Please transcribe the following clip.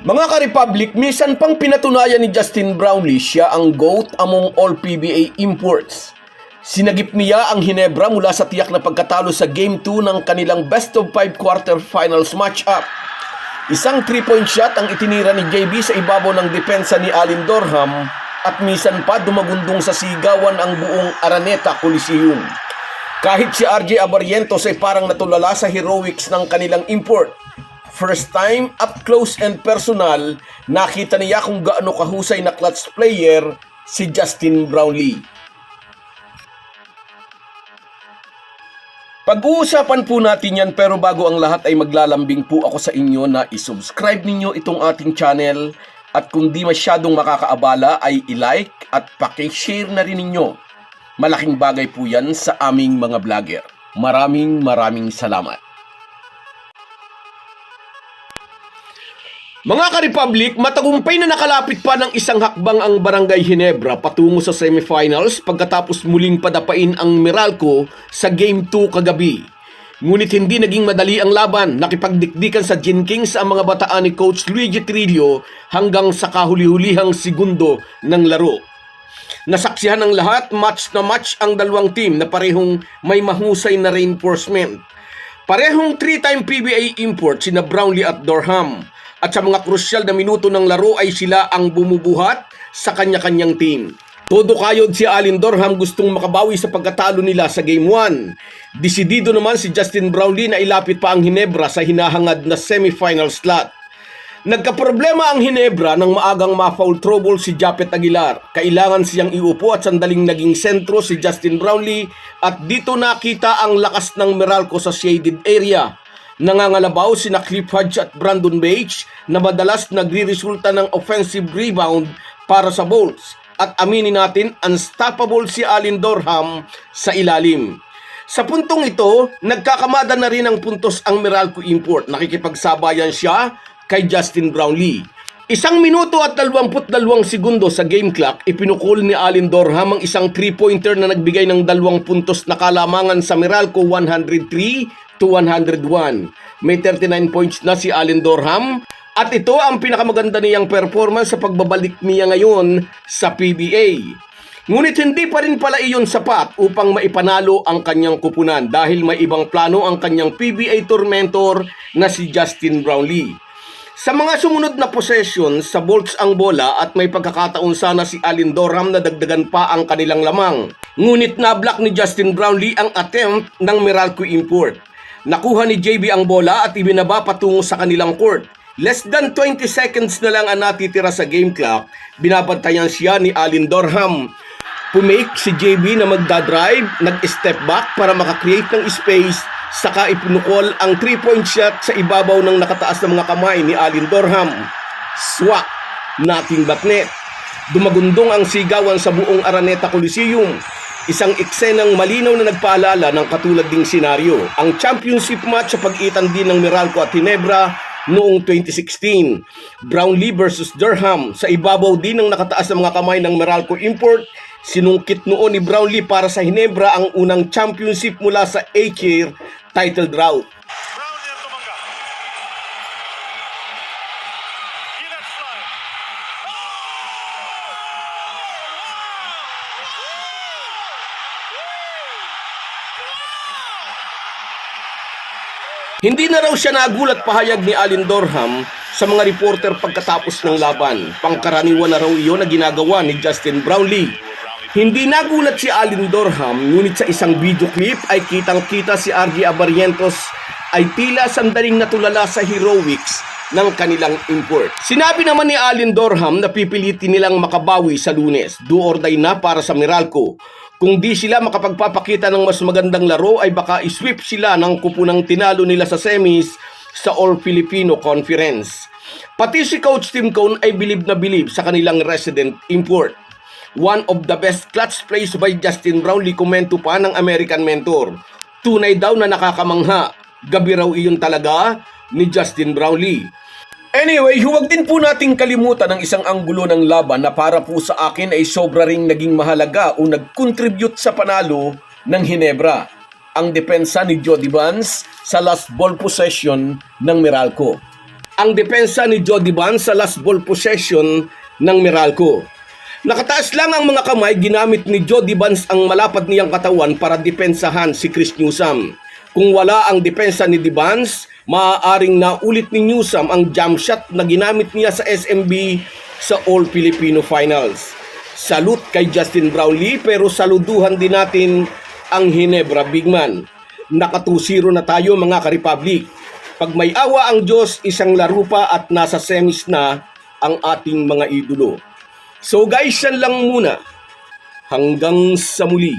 Mga ka-Republic, misan pang pinatunayan ni Justin Brownlee siya ang GOAT among all PBA imports. Sinagip niya ang Hinebra mula sa tiyak na pagkatalo sa Game 2 ng kanilang best of 5 quarterfinals matchup. Isang 3-point shot ang itinira ni JB sa ibabaw ng depensa ni Alin Dorham at misan pa dumagundong sa sigawan ang buong Araneta Coliseum. Kahit si RJ Abarientos ay parang natulala sa heroics ng kanilang import. First time, up close and personal, nakita niya kung gaano kahusay na clutch player si Justin Brownlee. Pag-uusapan po natin yan pero bago ang lahat ay maglalambing po ako sa inyo na isubscribe ninyo itong ating channel at kung di masyadong makakaabala ay i-like at pakishare na rin ninyo. Malaking bagay po yan sa aming mga vlogger. Maraming maraming salamat. Mga ka-Republic, matagumpay na nakalapit pa ng isang hakbang ang Barangay Hinebra patungo sa semifinals pagkatapos muling padapain ang Meralco sa Game 2 kagabi. Ngunit hindi naging madali ang laban, nakipagdikdikan sa Gin Kings ang mga bataan ni Coach Luigi Trillo hanggang sa kahuli-hulihang segundo ng laro. Nasaksihan ng lahat, match na match ang dalawang team na parehong may mahusay na reinforcement. Parehong 3-time PBA import sina Brownlee at Dorham. At sa mga krusyal na minuto ng laro ay sila ang bumubuhat sa kanya-kanyang team. Todo kayod si Alin Dorham gustong makabawi sa pagkatalo nila sa Game 1. Desidido naman si Justin Brownlee na ilapit pa ang Hinebra sa hinahangad na semifinal slot. Nagkaproblema ang Hinebra nang maagang ma-foul trouble si Japet Aguilar. Kailangan siyang iupo at sandaling naging sentro si Justin Brownlee at dito nakita ang lakas ng Meralco sa shaded area. Nangangalabaw sina Cliff Hodge at Brandon Bates na madalas nagre-resulta ng offensive rebound para sa Bolts. At aminin natin, unstoppable si Alin Dorham sa ilalim. Sa puntong ito, nagkakamada na rin ng puntos ang Meralco Import. Nakikipagsabayan siya kay Justin Brownlee. Isang minuto at 22 segundo sa game clock, ipinukul ni Alin Dorham ang isang 3-pointer na nagbigay ng dalawang puntos na kalamangan sa Meralco 103 to 101. May 39 points na si Alin Dorham at ito ang pinakamaganda niyang performance sa pagbabalik niya ngayon sa PBA. Ngunit hindi pa rin pala iyon sapat upang maipanalo ang kanyang kupunan dahil may ibang plano ang kanyang PBA tour mentor na si Justin Brownlee. Sa mga sumunod na possessions, sa Bolts ang bola at may pagkakataon sana si Alin Dorham na dagdagan pa ang kanilang lamang. Ngunit na-block ni Justin Brownlee ang attempt ng Meralco Import. Nakuha ni JB ang bola at ibinaba patungo sa kanilang court. Less than 20 seconds na lang ang natitira sa game clock, binabantayan siya ni Alin Dorham. Pumake si JB na magdadrive, nag-step back para makakreate ng space, saka ipinukol ang 3-point shot sa ibabaw ng nakataas na mga kamay ni Alin Dorham. Swak, nothing but net. Dumagundong ang sigawan sa buong Araneta Coliseum. Isang eksenang malinaw na nagpaalala ng katulad ding senaryo. Ang championship match sa pag-itan din ng Meralco at Ginebra noong 2016. Brownlee versus Durham. Sa ibabaw din ng nakataas na mga kamay ng Meralco Import, sinungkit noon ni Brownlee para sa Ginebra ang unang championship mula sa 8-year title drought. Brownlee ang tumanggap. Gillette slide. Hindi na raw siya nagulat pahayag ni Alin Dorham sa mga reporter pagkatapos ng laban. Pangkaraniwan na raw iyon na ginagawa ni Justin Brownlee. Hindi nagulat si Alin Dorham, ngunit sa isang video clip ay kitang-kita si RJ Abarientos ay tila sandaling natulala sa heroics ng kanilang import. Sinabi naman ni Alin Dorham na pipilitin nilang makabawi sa lunes. Do or die na para sa Meralco. Kung di sila makapagpapakita ng mas magandang laro ay baka isweep sila ng kupunang tinalo nila sa semis sa All Filipino Conference. Pati si Coach Tim Cone ay bilib na bilib sa kanilang resident import. One of the best clutch plays by Justin Brownlee komento pa ng American mentor. Tunay daw na nakakamangha. Gabi raw iyon talaga ni Justin Brownlee. Anyway, huwag din po nating kalimutan ang isang anggulo ng laban na para po sa akin ay sobra ring naging mahalaga o nag-contribute sa panalo ng Hinebra. Ang depensa ni Jody Vance sa last ball possession ng Meralco. ang depensa ni Jody Ban sa last ball possession ng Meralco. Nakataas lang ang mga kamay, ginamit ni Jody Vance ang malapad niyang katawan para depensahan si Chris Newsom. Kung wala ang depensa ni Divans, maaaring naulit ni Newsom ang jump shot na ginamit niya sa SMB sa All Filipino Finals. Salute kay Justin Brownlee pero saluduhan din natin ang Hinebra Bigman. Naka 2-0 na tayo mga ka-Republic. Pag may awa ang Diyos, isang laro pa at nasa semis na ang ating mga idolo. So guys, yan lang muna. Hanggang sa muli.